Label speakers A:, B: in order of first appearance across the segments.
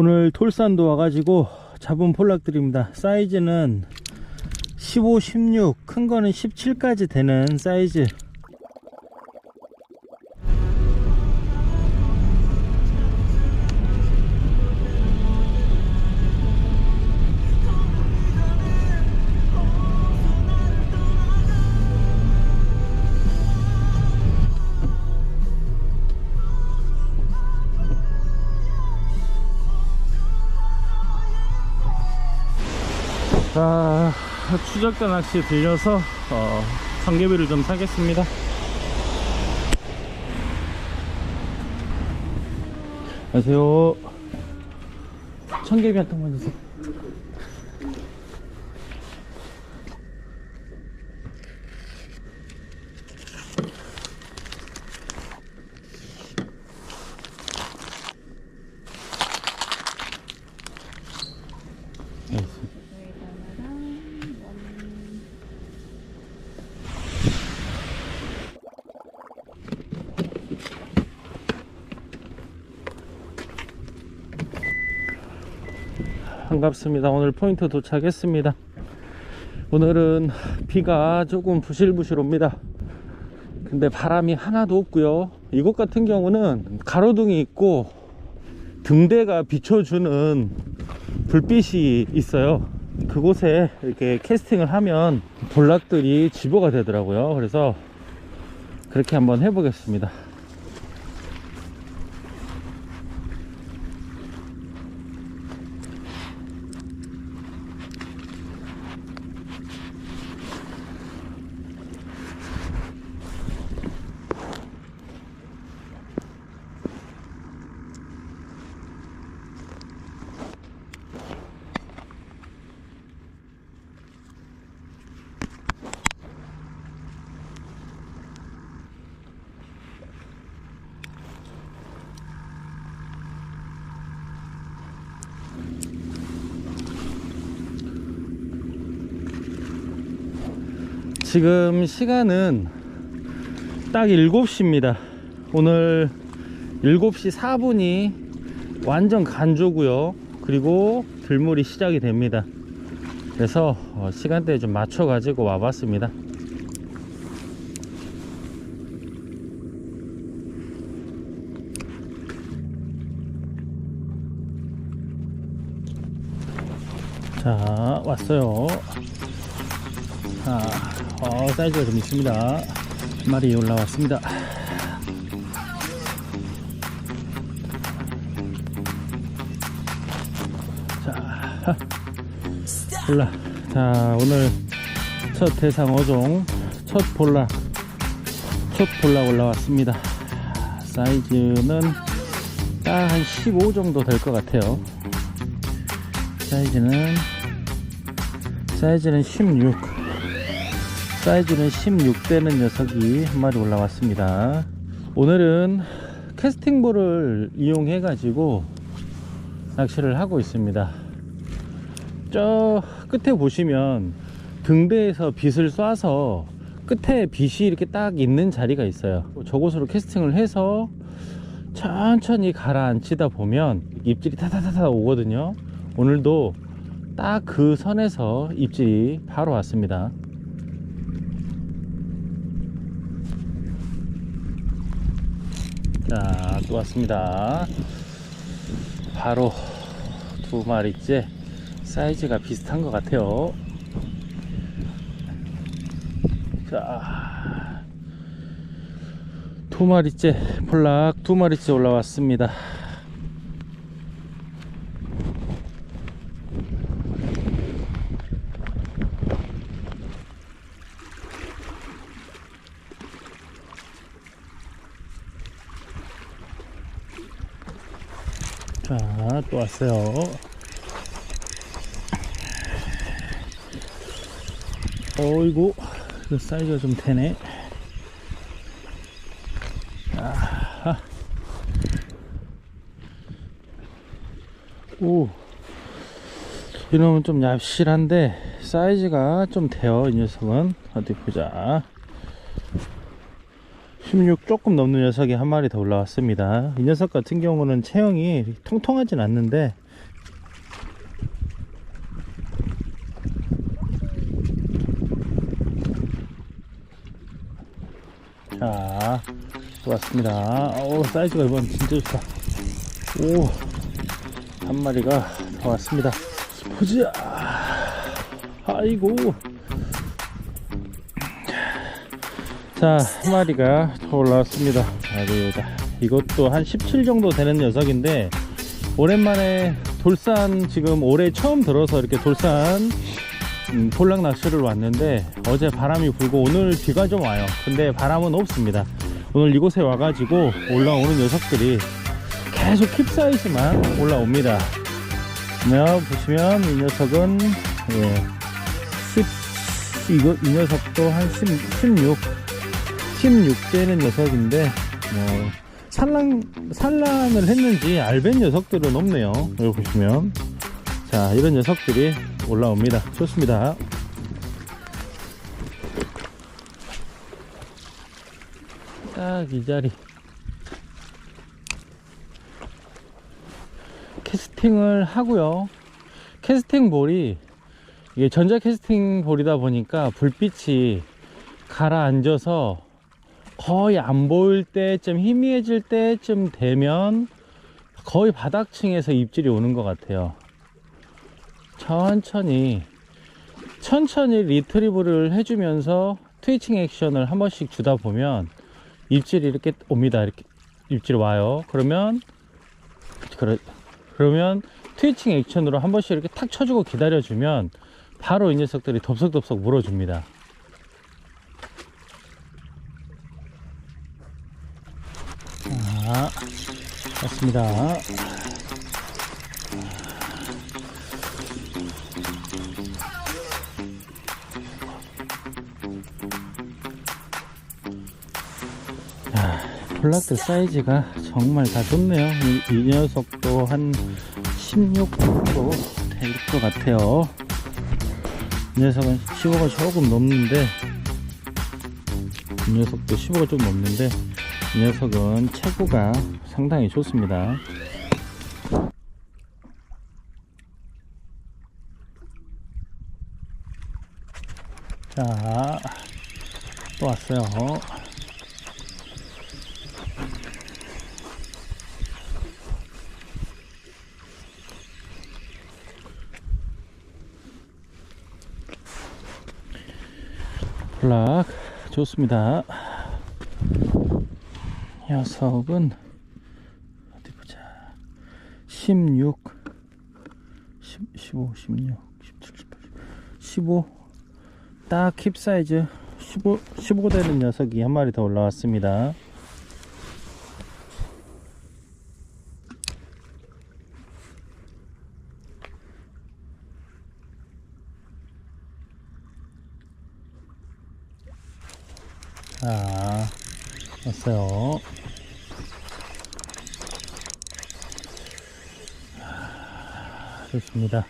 A: 오늘 돌산도 와가지고 잡은 폴락들입니다. 사이즈는 15, 16, 큰 거는 17까지 되는 사이즈. 추적자 낚시 들려서 어, 성게비를 좀 사겠습니다. 안녕하세요. 청개비 한 통만 주세요. 반갑습니다. 오늘 포인트 도착했습니다. 오늘은 비가 조금 부실부실 옵니다. 근데 바람이 하나도 없고요. 이곳 같은 경우는 가로등이 있고 등대가 비춰주는 불빛이 있어요. 그곳에 이렇게 캐스팅을 하면 볼락들이 집어가 되더라고요. 그래서 그렇게 한번 해보겠습니다. 지금 시간은 딱 7시입니다. 오늘 7시 4분이 완전 간조고요. 그리고 들물이 시작이 됩니다. 그래서 어, 시간대에 좀 맞춰 가지고 와봤습니다. 자, 왔어요. 자, 어, 사이즈가 좀 있습니다. 한 마리 올라왔습니다. 자, 볼라. 자, 오늘 첫 대상 어종, 첫 볼라, 첫 볼라 올라왔습니다. 사이즈는 딱 한 15 정도 될 것 같아요. 사이즈는 사이즈는 16 사이즈는 16되는 녀석이 한 마리 올라왔습니다. 오늘은 캐스팅볼을 이용해 가지고 낚시를 하고 있습니다. 저 끝에 보시면 등대에서 빛을 쏴서 끝에 빛이 이렇게 딱 있는 자리가 있어요. 저곳으로 캐스팅을 해서 천천히 가라앉히다 보면 입질이 타타타타 오거든요. 오늘도 딱 그 선에서 입질이 바로 왔습니다. 자, 또 왔습니다. 바로 두 마리째 사이즈가 비슷한 것 같아요. 자, 두 마리째 폴락 두 마리째 올라왔습니다. 자, 또 왔어요. 어이구, 그 사이즈가 좀 되네. 아하. 오, 이놈은 좀 얍실한데, 사이즈가 좀 돼요, 이 녀석은. 어디 보자. 16 조금 넘는 녀석이 한 마리 더 올라왔습니다. 이 녀석 같은 경우는 체형이 통통하진 않는데 자, 또 왔습니다. 오, 사이즈가 이번 진짜 좋다. 오, 한 마리가 더 왔습니다. 보자. 아이고. 자, 한 마리가 더 올라왔습니다. 아이고다. 이것도 한 17 정도 되는 녀석인데, 오랜만에 돌산, 지금 올해 처음 들어서 이렇게 돌산 음, 볼락 낚시를 왔는데 어제 바람이 불고 오늘 비가 좀 와요. 근데 바람은 없습니다. 오늘 이곳에 와가지고 올라오는 녀석들이 계속 킵사이즈만 올라옵니다. 그러면 보시면 이 녀석은 예, 10, 이거 이 녀석도 한 10, 16, 16대는 녀석인데 뭐 산란 산란을 했는지 알벤 녀석들은 없네요. 여기 보시면 자 이런 녀석들이 올라옵니다. 좋습니다. 딱 이 자리. 캐스팅을 하고요. 캐스팅 볼이 이게 전자 캐스팅 볼이다 보니까 불빛이 가라앉아서 거의 안 보일 때쯤 희미해질 때쯤 되면 거의 바닥층에서 입질이 오는 것 같아요. 천천히 천천히 리트리브를 해주면서 트위칭 액션을 한 번씩 주다 보면 입질이 이렇게 옵니다. 이렇게 입질 와요. 그러면 그러, 그러면 트위칭 액션으로 한 번씩 이렇게 탁 쳐주고 기다려주면 바로 이 녀석들이 덥석덥석 물어줍니다. 자, 맞습니다. 볼락들 사이즈가 정말 다 좋네요. 이, 이 녀석도 한 16 정도 될것 같아요. 이 녀석은 15가 조금 넘는데, 이 녀석도 15가 좀 넘는데, 이 녀석은 체구가 상당히 좋습니다. 자, 또 왔어요. 볼락 좋습니다. 녀석은 어디 보자. 16 10, 15, 16, 17, 18, 15. 딱킵 사이즈 15, 15 되는 녀석이 한 마리 더 올라왔습니다. 자, 왔어요. 아, 좋습니다.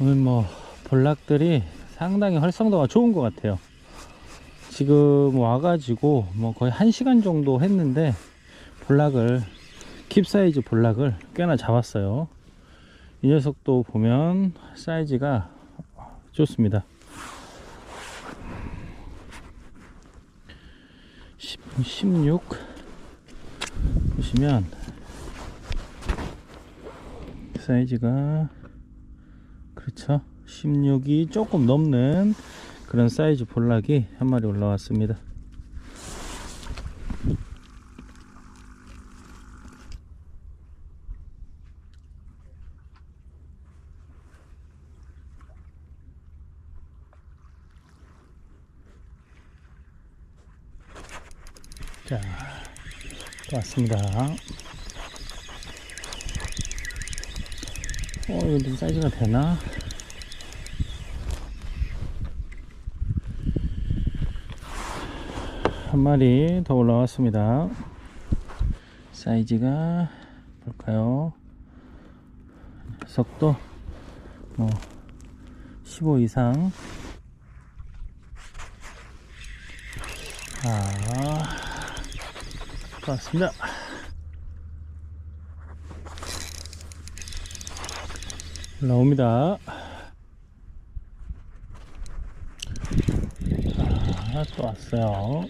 A: 오늘 뭐 볼락들이 상당히 활성도가 좋은 것 같아요. 지금 와가지고 뭐 거의 한 시간 정도 했는데 볼락을 킵 사이즈 볼락을 꽤나 잡았어요. 이 녀석도 보면 사이즈가 좋습니다. 16 보시면 사이즈가 그렇죠 16이 조금 넘는 그런 사이즈 볼락이 한 마리 올라왔습니다 자, 또 왔습니다. 어, 이거 좀 사이즈가 되나? 한 마리 더 올라왔습니다. 사이즈가 볼까요? 속도 뭐 15 이상 아, 고맙습니다. 올라옵니다. 아, 또 왔어요.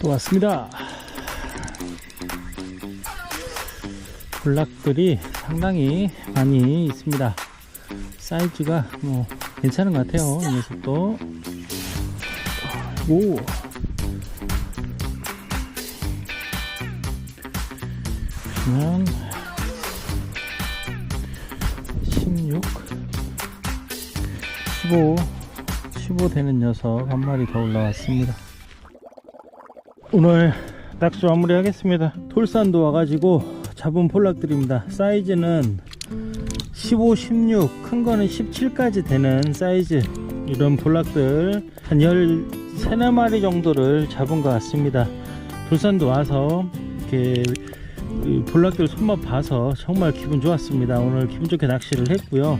A: 또 왔습니다. 블락들이 상당히 많이 있습니다. 사이즈가 뭐 괜찮은 것 같아요. 이 녀석도. 오. 보시면 16, 15, 15 되는 녀석 한 마리 더 올라왔습니다. 오늘 낚시 마무리 하겠습니다. 돌산도 와가지고 잡은 폴락들입니다. 사이즈는 15, 16, 큰 거는 17까지 되는 사이즈 이런 볼락들 한 13, 4마리 정도를 잡은 것 같습니다. 돌산도 와서 이렇게 이 볼락들 손맛 봐서 정말 기분 좋았습니다. 오늘 기분 좋게 낚시를 했고요.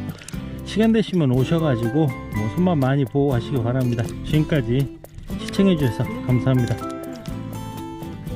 A: 시간 되시면 오셔가지고 뭐 손맛 많이 보고 가시기 바랍니다. 지금까지 시청해 주셔서 감사합니다.